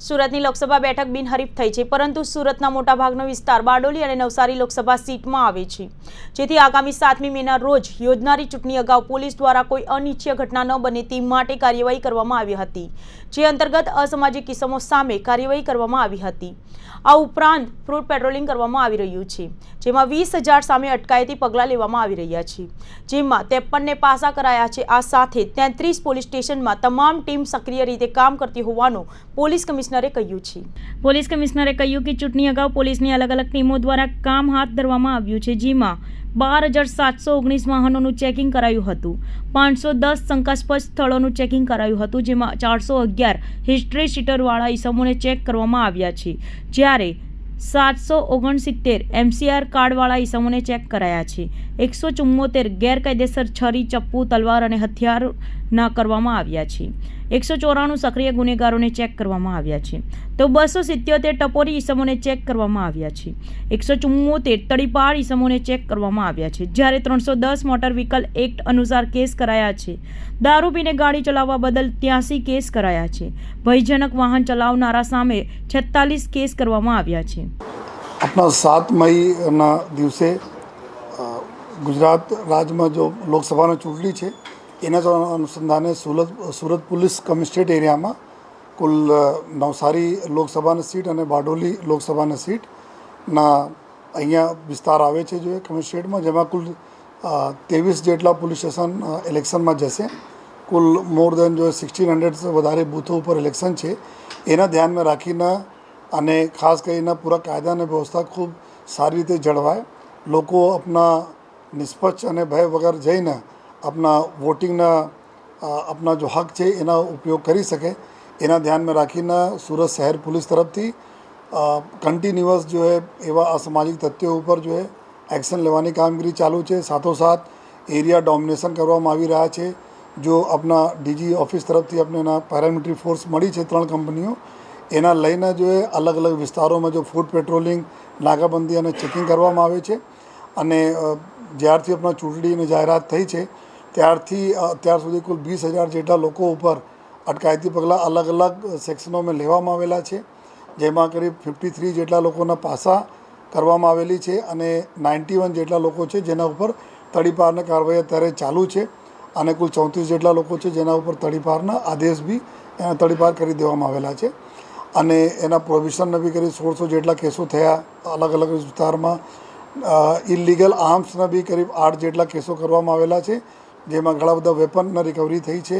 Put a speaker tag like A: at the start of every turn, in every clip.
A: સુરતની લોકસભા બેઠક બિનહરીફ થઈ છે, પરંતુ સુરતના મોટાભાગનો વિસ્તાર બારડોલી અને નવસારી લોકસભા સીટમાં આવે છે. જેથી આગામી સાતમી મેના રોજ યોજનારી ચૂંટણી અગાઉ પોલીસ દ્વારા કોઈ અનિચ્છીય ઘટના ન બને તે માટે કાર્યવાહી કરવામાં આવી હતી, જે અંતર્ગત અસામાજિક કિસ્મો સામે કાર્યવાહી કરવામાં આવી હતી. આ ઉપરાંત ફ્રૂટ પેટ્રોલિંગ કરવામાં આવી રહ્યું છે, જેમાં વીસ હજાર સામે અટકાયતી પગલાં લેવામાં આવી રહ્યા છે. જેમાં ત્રેપનને પાસા કરાયા છે, આ સાથે તેત્રીસ પોલીસ સ્ટેશનમાં તમામ ટીમ સક્રિય રીતે કામ કરતી હોવાનું પોલીસ કમિશનરે કહ્યું છે. પોલીસ કમિશનરે કહ્યું કે ચૂંટણી અગાઉ પોલીસની અલગ અલગ ટીમો દ્વારા કામ હાથ ધરવામાં આવ્યું છે, જેમાં બાર હજાર સાતસો ઓગણીસ વાહનોનું ચેકિંગ કરાયું હતું, પાંચસો દસ શંકાસ્પદ સ્થળોનું ચેકિંગ કરાયું હતું, જેમાં ચારસો અગિયાર હિસ્ટ્રી શીટરવાળા ઇસમોને ચેક કરવામાં આવ્યા છે, જ્યારે સાતસો ઓગણસિત્તેર એમસીઆર કાર્ડવાળા ઇસમોને ચેક કરાયા છે, એકસો ચુમ્મોતેર ગેરકાયદેસર છરી, ચપ્પુ, તલવાર અને હથિયારના કરવામાં આવ્યા છે. એકસો ચોરાણું સક્રિય ગુનેગારોને ચેક કરવામાં આવ્યા છે. તો બસો સિત્યોતેર ટપોરી ઇસમોને ચેક કરવામાં આવ્યા છે. એકસો ચુમ્મોતેર તડીપાર ઇસમોને ચેક કરવામાં આવ્યા છે. જ્યારે ત્રણસો દસ મોટર વ્હીકલ એક્ટ અનુસાર કેસ કરાયા છે. દારૂ પીને ગાડી ચલાવવા બદલ ત્યાંસી કેસ કરાયા છે. ભયજનક વાહન ચલાવનારા સામે છેતાલીસ કેસ કરવામાં આવ્યા છે.
B: આપણા સાત મઈના દિવસે ગુજરાત રાજ્યમાં જો લોકસભાની ચૂંટણી છે એના અનુસંધાને સુરત સુરત પોલીસ કમિસ્ટ્રેટ એરિયામાં કુલ નવસારી લોકસભાની સીટ અને બારડોલી લોકસભાની સીટના અહીંયા વિસ્તાર આવે છે જો એ કમિશનરેટમાં, જેમાં કુલ ત્રેવીસ જેટલા પોલીસ સ્ટેશન ઇલેક્શનમાં જશે. કુલ મોર દેન જો સિક્સટીન હંડ્રેડ વધારે બૂથો ઉપર ઇલેક્શન છે. એના ધ્યાનમાં રાખીને અને ખાસ કરીને પૂરા કાયદા અને વ્યવસ્થા ખૂબ સારી રીતે જળવાય. લોકો આપણા નિષ્પક્ષ અને ભય વગર જઈને આપણા વોટિંગના આપના જો હક છે એના ઉપયોગ કરી શકે એના ધ્યાનમાં રાખીને સુરત શહેર પોલીસ તરફથી કન્ટિન્યુઅસ જો હે એવા અસામાજિક તથ્યો ઉપર જો હે એક્શન લેવાની કામગીરી ચાલુ છે સાથોસાથ એરિયા ડોમિનેશન કરવામાં આવી રહ્યા છે જો આપણા ડીજી ઓફિસ તરફથી આપણે એના પેરામિલિટરી ફોર્સ મળી છે ત્રણ કંપનીઓ એના લઈને જો એ અલગ અલગ વિસ્તારોમાં જો ફૂડ પેટ્રોલિંગ નાકાબંધી અને ચેકિંગ કરવામાં આવે છે અને જ્યારથી આપણા ચૂંટણીની જાહેરાત થઈ છે ત્યારથી અત્યાર સુધી કુલ વીસ હજાર જેટલા લોકો ઉપર અટકાયતી પગલાં અલગ અલગ સેક્શનોમાં લેવામાં આવેલા છે. જેમાં કરીબ ફિફ્ટી થ્રી જેટલા લોકોના પાસા કરવામાં આવેલી છે અને નાઇન્ટી વન જેટલા લોકો છે જેના ઉપર તડીપારની કાર્યવાહી અત્યારે ચાલુ છે અને કુલ ચોત્રીસ જેટલા લોકો છે જેના ઉપર તડીપારના આદેશ બી એના તડીપાર કરી દેવામાં આવેલા છે. અને એના પ્રોવિઝનને બી કરી સોળસો જેટલા કેસો થયા અલગ અલગ વિસ્તારમાં. ઇલીગલ આર્મ્સના બી કરીબ આઠ જેટલા કેસો કરવામાં આવેલા છે. જેમાં ઘણા બધા વેપનના રિકવરી થઈ છે.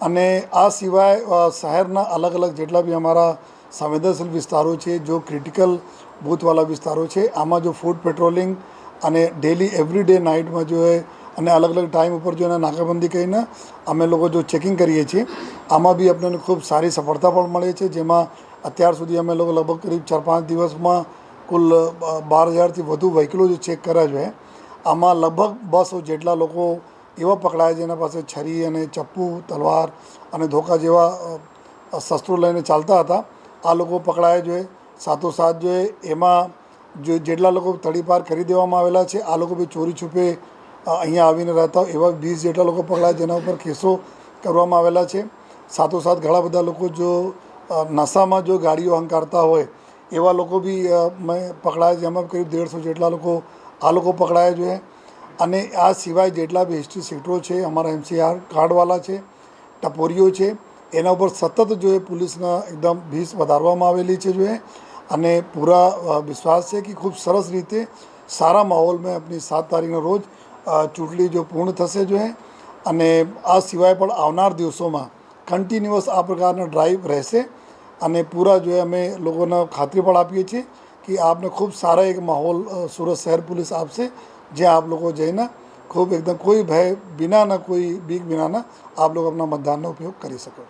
B: અને આ સિવાય શહેરના અલગ અલગ જેટલા બી અમારા સંવેદનશીલ વિસ્તારો છે, જો ક્રિટિકલ બૂથવાળા વિસ્તારો છે, આમાં જો ફૂડ પેટ્રોલિંગ અને ડેલી એવરી ડે નાઇટમાં જો અને અલગ અલગ ટાઈમ ઉપર જો એને નાકાબંધી કરીને અમે લોકો જો ચેકિંગ કરીએ છીએ, આમાં બી આપણને ખૂબ સારી સફળતા પણ મળે છે. જેમાં અત્યાર સુધી અમે લોકો લગભગ કરીબ ચાર પાંચ દિવસમાં કુલ બાર હજારથી વધુ વ્હીકલો જે ચેક કર્યા છે. આમાં લગભગ બસો જેટલા લોકો એવા પકડાયા જેના પાસે છરી અને ચપ્પુ, તલવાર અને ધોકા જેવા શસ્ત્રો લઈને ચાલતા હતા. આ લોકો પકડાયા જોઈએ સાથોસાથ જોઈએ એમાં જો જેટલા લોકો તડીપાર કરી દેવામાં આવેલા છે, આ લોકો બી ચોરી છુપે અહીંયા આવીને રહેતા એવા વીસ જેટલા લોકો પકડાયા જેના ઉપર કેસો કરવામાં આવેલા છે. સાથોસાથ ઘણા બધા લોકો જો નશામાં જો ગાડીઓ હંકારતા હોય, એવા લોકો બી મેં પકડાયા જેમાં કર્યું દેડસો જેટલા લોકો, આ લોકો પકડાયા જોઈએ અને આ સિવાય જેટલા બી હિસ્ટ્રી સેક્ટરો છે, અમારા એમસીઆર કાર્ડવાલા છે, ટપોરીઓ છે, એના ઉપર સતત જો એ પોલીસના એકદમ ભીસ વધારવામાં આવેલી છે જો એ, અને પૂરા વિશ્વાસ છે કે ખૂબ સરસ રીતે સારા માહોલમાં આપણી સાત તારીખના રોજ ચૂંટણી જો પૂર્ણ થશે જો એ, અને આ સિવાય પણ આવનાર દિવસોમાં કન્ટિન્યુઅસ આ પ્રકારના ડ્રાઈવ રહેશે, અને પૂરા જો અમે લોકોને ખાતરી પણ આપીએ છીએ કે આપને ખૂબ સારા એક માહોલ સુરત શહેર પોલીસ આપશે જ્યાં આપ લોકો જઈને ખૂબ એકદમ કોઈ ભય વિનાના કોઈ બીક વિનાના આપ લોકો આપણા મતદાનનો ઉપયોગ કરી શકો